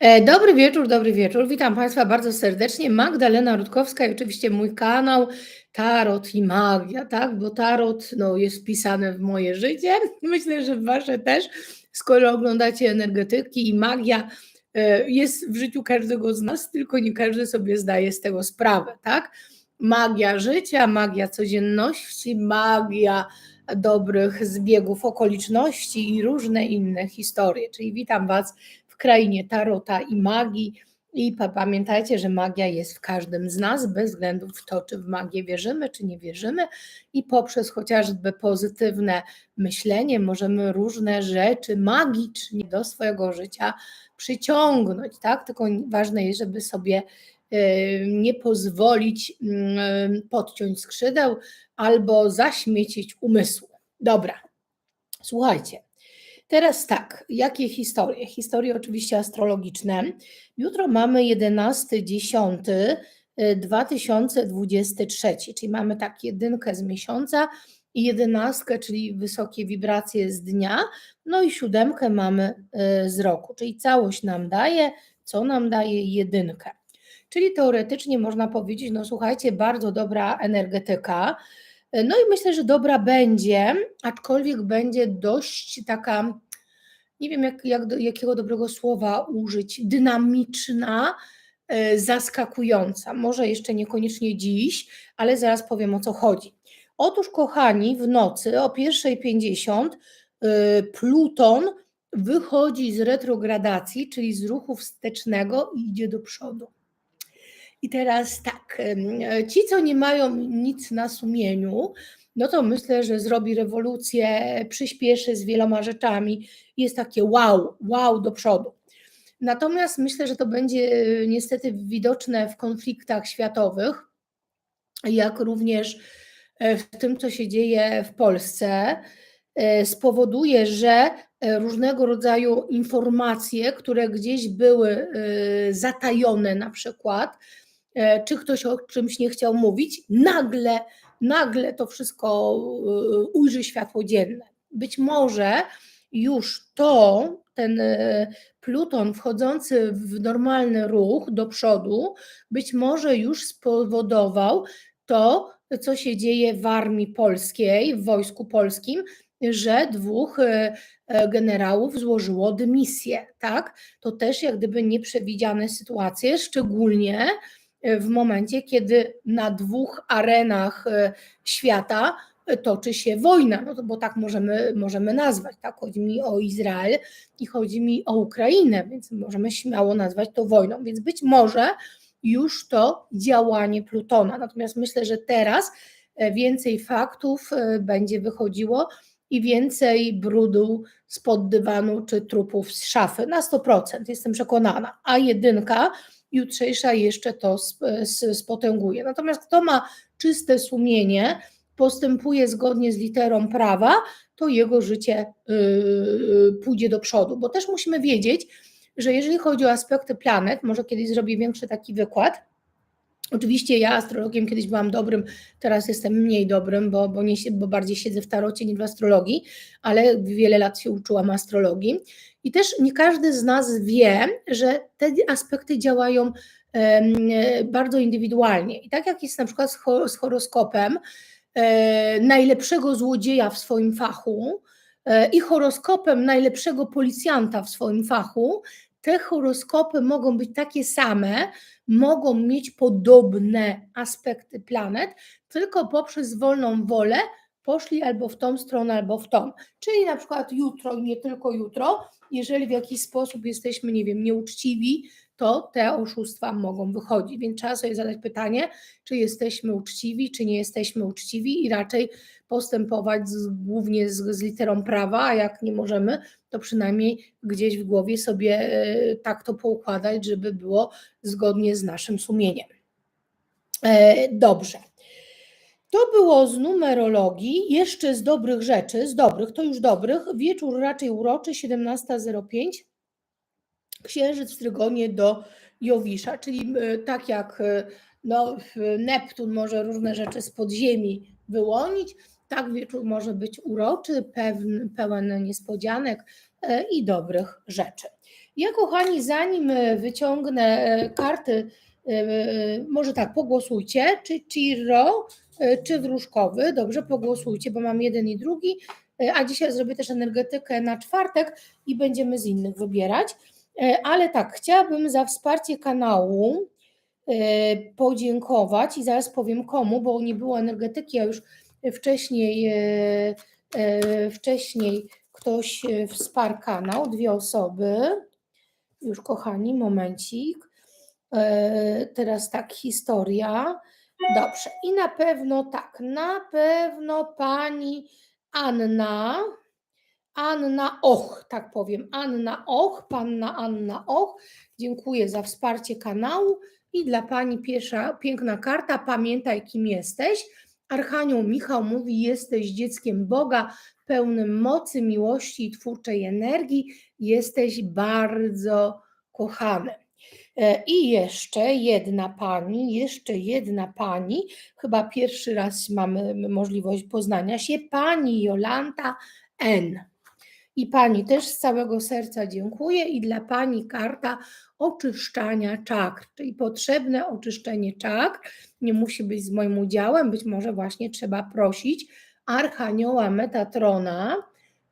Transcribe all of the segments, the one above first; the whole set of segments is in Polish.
E, dobry wieczór, dobry wieczór. Witam Państwa bardzo serdecznie. Magdalena Rutkowska i oczywiście mój kanał Tarot i Magia, tak? Bo tarot no, jest wpisane w moje życie. Myślę, że w Wasze też, skoro oglądacie energetyki i magia e, jest w życiu każdego z nas, tylko nie każdy sobie zdaje z tego sprawę, tak? Magia życia, magia codzienności, magia dobrych zbiegów okoliczności i różne inne historie. Czyli witam Was krainie tarota i magii. I pamiętajcie, że magia jest w każdym z nas, bez względu w to, czy w magię wierzymy, czy nie wierzymy, i poprzez chociażby pozytywne myślenie możemy różne rzeczy magicznie do swojego życia przyciągnąć, tak? Tylko ważne jest, żeby sobie nie pozwolić mm, podciąć skrzydeł albo zaśmiecić umysłu. Dobra, słuchajcie. Teraz tak, jakie historie? Historie oczywiście astrologiczne. Jutro mamy 11.10.2023, czyli mamy tak jedynkę z miesiąca i jedenastkę, czyli wysokie wibracje z dnia, no i siódemkę mamy y, z roku, czyli całość nam daje, co nam daje jedynkę. Czyli teoretycznie można powiedzieć, no słuchajcie, bardzo dobra energetyka, no i myślę, że dobra będzie, aczkolwiek będzie dość taka, nie wiem jak, jak, jakiego dobrego słowa użyć, dynamiczna, e, zaskakująca. Może jeszcze niekoniecznie dziś, ale zaraz powiem o co chodzi. Otóż, kochani, w nocy o 1.50 e, Pluton wychodzi z retrogradacji, czyli z ruchu wstecznego i idzie do przodu. I teraz tak, ci, co nie mają nic na sumieniu, no to myślę, że zrobi rewolucję, przyspieszy z wieloma rzeczami. Jest takie wow, wow do przodu. Natomiast myślę, że to będzie e, niestety widoczne w konfliktach światowych, jak również e, w tym, co się dzieje w Polsce, e, spowoduje, że różnego rodzaju informacje, które gdzieś były zatajone, na przykład, czy ktoś o czymś nie chciał mówić, nagle, nagle to wszystko e, ujrzy światło dzienne. Być może już to, ten e, Pluton wchodzący w normalny ruch do przodu, być może już spowodował to, co się dzieje w armii polskiej, w wojsku polskim, że dwóch generałów złożyło dymisję, tak? To też jak gdyby nieprzewidziane sytuacje, szczególnie w momencie, kiedy na dwóch arenach e, świata e, toczy się wojna, no to, bo tak możemy, możemy nazwać. Tak? Chodzi mi o Izrael i chodzi mi o Ukrainę, więc możemy śmiało nazwać to wojną. Więc być może już to działanie Plutona. Natomiast myślę, że teraz e, więcej faktów będzie wychodziło i więcej brudu spod dywanu czy trupów z szafy. Na 100%, jestem przekonana. A jedynka jutrzejsza jeszcze to spotęguje. Natomiast kto ma czyste sumienie, postępuje zgodnie z literą prawa, to jego życie yy, pójdzie do przodu, bo też musimy wiedzieć, że jeżeli chodzi o aspekty planet, może kiedyś zrobię większy taki wykład, Oczywiście ja astrologiem kiedyś byłam dobrym, teraz jestem mniej dobrym, bo, bo, nie, bo bardziej siedzę w tarocie niż w astrologii, ale wiele lat się uczyłam astrologii. I też nie każdy z nas wie, że te aspekty działają bardzo indywidualnie. I tak jak jest na przykład z horoskopem e, najlepszego złodzieja w swoim fachu e, i horoskopem najlepszego policjanta w swoim fachu, te horoskopy mogą być takie same, mogą mieć podobne aspekty planet, tylko poprzez wolną wolę poszli albo w tą stronę, albo w tą. Czyli na przykład jutro i nie tylko jutro, jeżeli w jakiś sposób jesteśmy, nie wiem, nieuczciwi, to te oszustwa mogą wychodzić. Więc trzeba sobie zadać pytanie, czy jesteśmy uczciwi, czy nie jesteśmy uczciwi i raczej postępować z, głównie z, z literą prawa, a jak nie możemy, to przynajmniej gdzieś w głowie sobie e, tak to poukładać, żeby było zgodnie z naszym sumieniem. E, dobrze. To było z numerologii, jeszcze z dobrych rzeczy, z dobrych, to już dobrych. Wieczór raczej uroczy, 17.05. Księżyc w Trygonie do Jowisza, czyli e, tak jak no, Neptun może różne rzeczy z podziemi wyłonić, tak wieczór może być uroczy, pełen, pełen niespodzianek e, i dobrych rzeczy. Ja, kochani, zanim e, wyciągnę e, karty, e, może tak, pogłosujcie, czy Chirro, czy wróżkowy. Dobrze, pogłosujcie, bo mam jeden i drugi. A dzisiaj zrobię też energetykę na czwartek i będziemy z innych wybierać. Ale tak, chciałabym za wsparcie kanału podziękować i zaraz powiem komu, bo nie było energetyki, a już wcześniej, wcześniej ktoś wsparł kanał, dwie osoby. Już kochani, momencik. E, teraz tak, historia. Dobrze. I na pewno tak, na pewno pani Anna. Anna Och, tak powiem. Anna Och, panna Anna Och. Dziękuję za wsparcie kanału. I dla pani pierwsza piękna karta. Pamiętaj, kim jesteś. Archanioł Michał mówi: Jesteś dzieckiem Boga, pełnym mocy, miłości i twórczej energii. Jesteś bardzo kochany. E, I jeszcze jedna pani, jeszcze jedna pani, chyba pierwszy raz mamy możliwość poznania się, pani Jolanta N. I pani też z całego serca dziękuję i dla pani karta oczyszczania czakr, czyli potrzebne oczyszczenie czakr. Nie musi być z moim udziałem, być może właśnie trzeba prosić Archanioła Metatrona,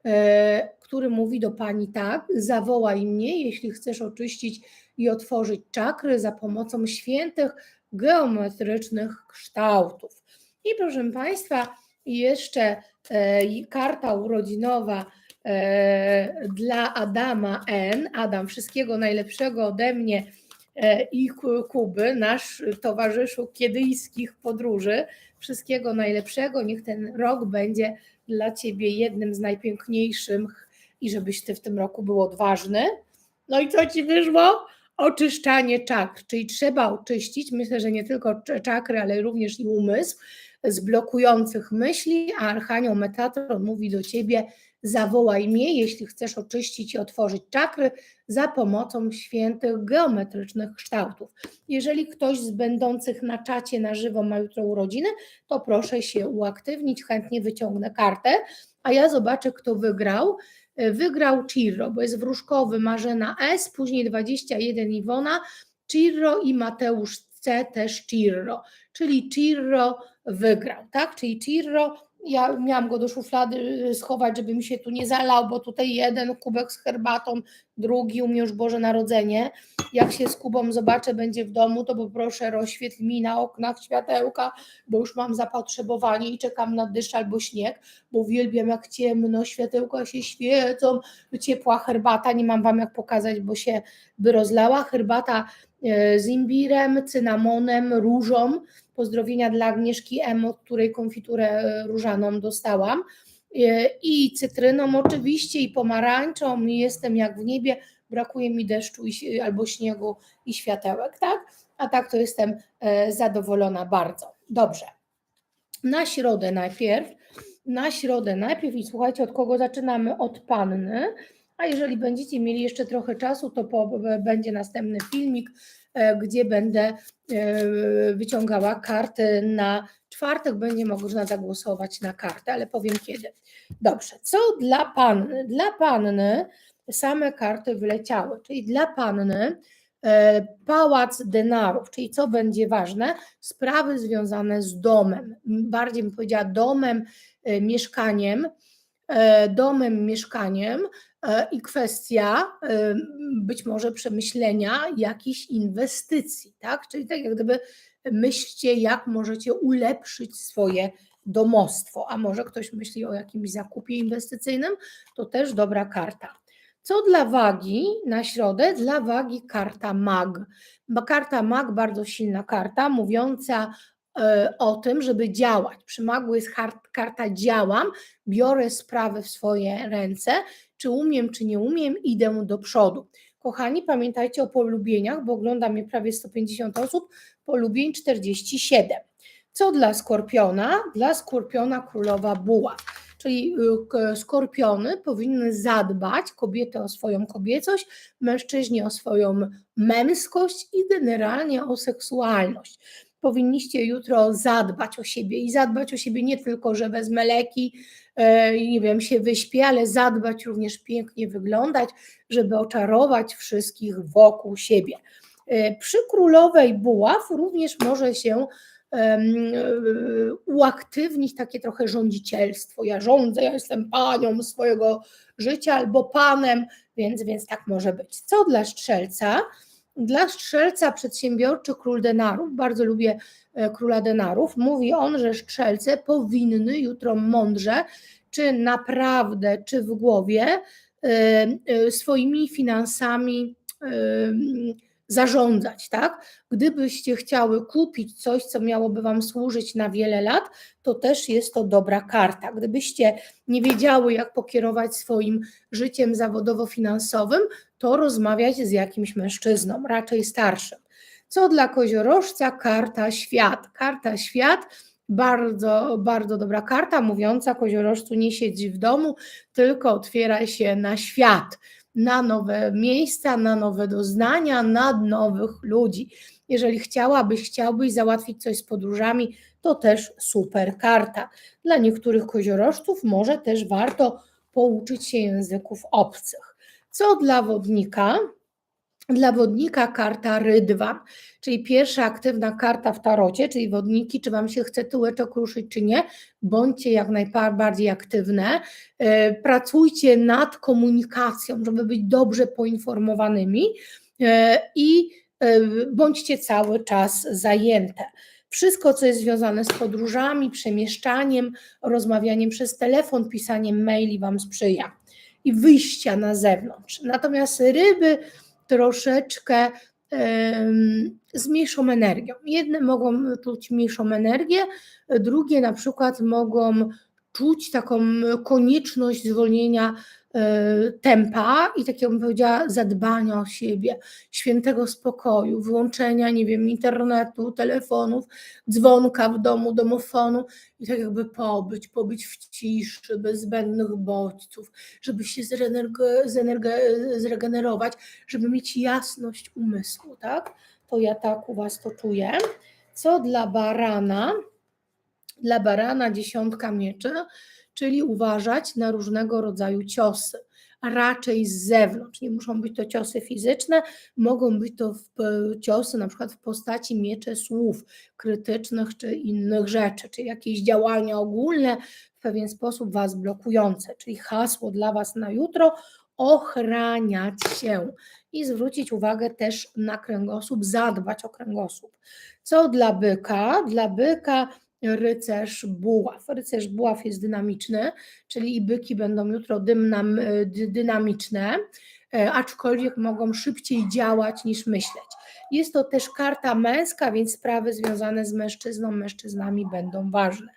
e, który mówi do pani tak: zawołaj mnie, jeśli chcesz oczyścić i otworzyć czakry za pomocą świętych geometrycznych kształtów. I proszę Państwa, jeszcze e, karta urodzinowa e, dla Adama N. Adam, wszystkiego najlepszego ode mnie e, i Kuby, nasz towarzyszu kiedyjskich podróży. Wszystkiego najlepszego. Niech ten rok będzie dla Ciebie jednym z najpiękniejszych i żebyś Ty w tym roku był odważny. No i co Ci wyszło? Oczyszczanie czakr, czyli trzeba oczyścić, myślę, że nie tylko czakry, ale również i umysł z blokujących myśli, a Archanioł Metatron mówi do Ciebie, zawołaj mnie, jeśli chcesz oczyścić i otworzyć czakry za pomocą świętych geometrycznych kształtów. Jeżeli ktoś z będących na czacie na żywo ma jutro urodziny, to proszę się uaktywnić, chętnie wyciągnę kartę, a ja zobaczę, kto wygrał. Wygrał Cirro, bo jest wróżkowy Marzena S, później 21 Iwona, Cirro i Mateusz C też Cirro, czyli Cirro wygrał, tak? Czyli Cirro ja miałam go do szuflady y, schować, żeby mi się tu nie zalał, bo tutaj jeden kubek z herbatą, drugi u już Boże Narodzenie. Jak się z Kubą zobaczę, będzie w domu, to poproszę rozświetl mi na oknach światełka, bo już mam zapotrzebowanie i czekam na deszcz albo śnieg, bo uwielbiam jak ciemno, światełka się świecą, ciepła herbata, nie mam Wam jak pokazać, bo się by rozlała. Herbata e, z imbirem, cynamonem, różą, Pozdrowienia dla Agnieszki M, od której konfiturę e, różaną dostałam. E, I cytryną oczywiście, i pomarańczą, i jestem jak w niebie, brakuje mi deszczu i, albo śniegu i światełek, tak? A tak to jestem e, zadowolona bardzo. Dobrze. Na środę najpierw, na środę najpierw i słuchajcie, od kogo zaczynamy? Od panny. A jeżeli będziecie mieli jeszcze trochę czasu, to po, będzie następny filmik E, gdzie będę wyciągała karty na czwartek, będzie można zagłosować na kartę, ale powiem kiedy. Dobrze, co dla panny? Dla panny same karty wyleciały, czyli dla panny e, pałac denarów, czyli co będzie ważne, sprawy związane z domem, bardziej bym powiedziała domem, mieszkaniem, domem, mieszkaniem, E, i kwestia e, być może przemyślenia jakichś inwestycji, tak? Czyli tak jak gdyby myślcie, jak możecie ulepszyć swoje domostwo, a może ktoś myśli o jakimś zakupie inwestycyjnym, to też dobra karta. Co dla wagi na środę? Dla wagi karta MAG. Karta MAG, bardzo silna karta, mówiąca E, o tym, żeby działać. Przy magu jest karta działam, biorę sprawę w swoje ręce, czy umiem, czy nie umiem, idę do przodu. Kochani, pamiętajcie o polubieniach, bo ogląda mnie prawie 150 osób, polubień 47. Co dla skorpiona? Dla skorpiona królowa buła. Czyli y, skorpiony powinny zadbać, kobiety o swoją kobiecość, mężczyźni o swoją męskość i generalnie o seksualność powinniście jutro zadbać o siebie i zadbać o siebie nie tylko, że wezmę leki, e, nie wiem, się wyśpię, ale zadbać również pięknie wyglądać, żeby oczarować wszystkich wokół siebie. E, Przy królowej buław również może się e, uaktywnić takie trochę rządzicielstwo. Ja rządzę, ja jestem panią swojego życia albo panem, więc, więc tak może być. Co dla strzelca? Dla strzelca przedsiębiorczy król denarów, bardzo lubię e, króla denarów, mówi on, że strzelce powinny jutro mądrze, czy naprawdę, czy w głowie, e, e, swoimi finansami zarządzać, tak? Gdybyście chciały kupić coś, co miałoby Wam służyć na wiele lat, to też jest to dobra karta. Gdybyście nie wiedziały, jak pokierować swoim życiem zawodowo-finansowym, to rozmawiać z jakimś mężczyzną, raczej starszym. Co dla koziorożca? Karta świat. Karta świat, bardzo, bardzo dobra karta, mówiąca koziorożcu nie siedzi w domu, tylko otwiera się na świat, na nowe miejsca, na nowe doznania, na nowych ludzi. Jeżeli chciałabyś, chciałbyś załatwić coś z podróżami, to też super karta. Dla niektórych koziorożców może też warto pouczyć się języków obcych. Co dla wodnika? Dla wodnika karta rydwan, czyli pierwsza aktywna karta w tarocie, czyli wodniki, czy Wam się chce tyłeczek ruszyć, czy nie, bądźcie jak najbardziej aktywne. E, Pracujcie nad komunikacją, żeby być dobrze poinformowanymi e, i e, bądźcie cały czas zajęte. Wszystko, co jest związane z podróżami, przemieszczaniem, rozmawianiem przez telefon, pisaniem maili Wam sprzyja i wyjścia na zewnątrz. Natomiast ryby troszeczkę z mniejszą energią. Jedne mogą czuć mniejszą energię, drugie na przykład mogą czuć taką konieczność zwolnienia tempa i takiego bym powiedziała zadbania o siebie, świętego spokoju, wyłączenia, nie wiem, internetu, telefonów, dzwonka w domu, domofonu i tak jakby pobyć, pobyć w ciszy, bez zbędnych bodźców, żeby się zregenerować, żeby mieć jasność umysłu, tak? To ja tak u Was to czuję. Co dla barana? Dla barana dziesiątka mieczy, czyli uważać na różnego rodzaju ciosy, raczej z zewnątrz. Nie muszą być to ciosy fizyczne, mogą być to w, ciosy na przykład w postaci miecze słów krytycznych czy innych rzeczy, czy jakieś działania ogólne w pewien sposób Was blokujące, czyli hasło dla Was na jutro ochraniać się i zwrócić uwagę też na kręgosłup, zadbać o kręgosłup. Co dla byka? Dla byka rycerz buław. Rycerz buław jest dynamiczny, czyli i byki będą jutro dymnam, dy- dynamiczne, e, aczkolwiek mogą szybciej działać niż myśleć. Jest to też karta męska, więc sprawy związane z mężczyzną, mężczyznami będą ważne.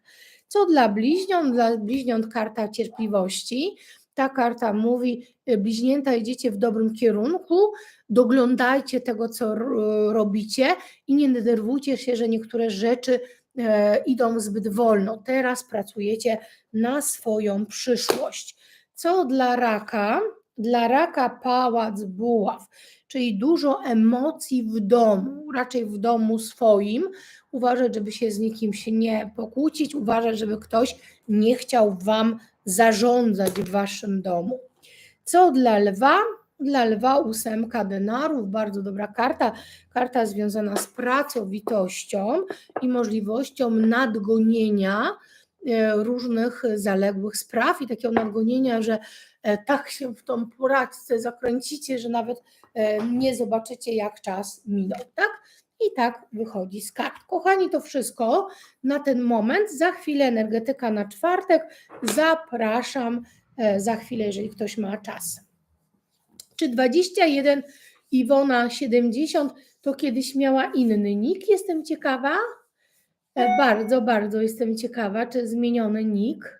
Co dla bliźniąt? Dla bliźniąt karta cierpliwości. Ta karta mówi, y, bliźnięta idziecie w dobrym kierunku, doglądajcie tego, co robicie i nie denerwujcie się, że niektóre rzeczy e, idą zbyt wolno. Teraz pracujecie na swoją przyszłość. Co dla raka? Dla raka pałac buław, czyli dużo emocji w domu, raczej w domu swoim. Uważać, żeby się z nikim się nie pokłócić, uważać, żeby ktoś nie chciał wam zarządzać w waszym domu. Co dla lwa? Dla lwa ósemka denarów, bardzo dobra karta, karta związana z pracowitością i możliwością nadgonienia e, różnych zaległych spraw i takiego nadgonienia, że e, tak się w tą poradce zakręcicie, że nawet e, nie zobaczycie, jak czas minął, tak? I tak wychodzi z kart. Kochani, to wszystko na ten moment. Za chwilę energetyka na czwartek. Zapraszam za chwilę, jeżeli ktoś ma czas. Czy 21 Iwona 70 to kiedyś miała inny nick? Jestem ciekawa. E, Bardzo, bardzo jestem ciekawa, czy zmieniony nick.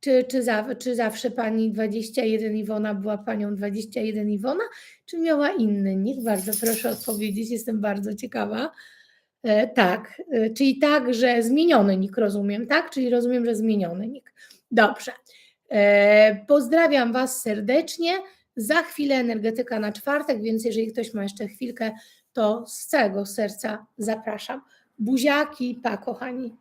Czy, czy, za, czy zawsze pani 21 Iwona była panią 21 Iwona, czy miała inny nick? Bardzo proszę odpowiedzieć, jestem bardzo ciekawa. E, tak, e, czyli tak, że zmieniony nick rozumiem, tak? Czyli rozumiem, że zmieniony nick. Dobrze. E, pozdrawiam Was serdecznie. Za chwilę energetyka na czwartek, więc jeżeli ktoś ma jeszcze chwilkę, to z całego serca zapraszam. Buziaki, pa kochani.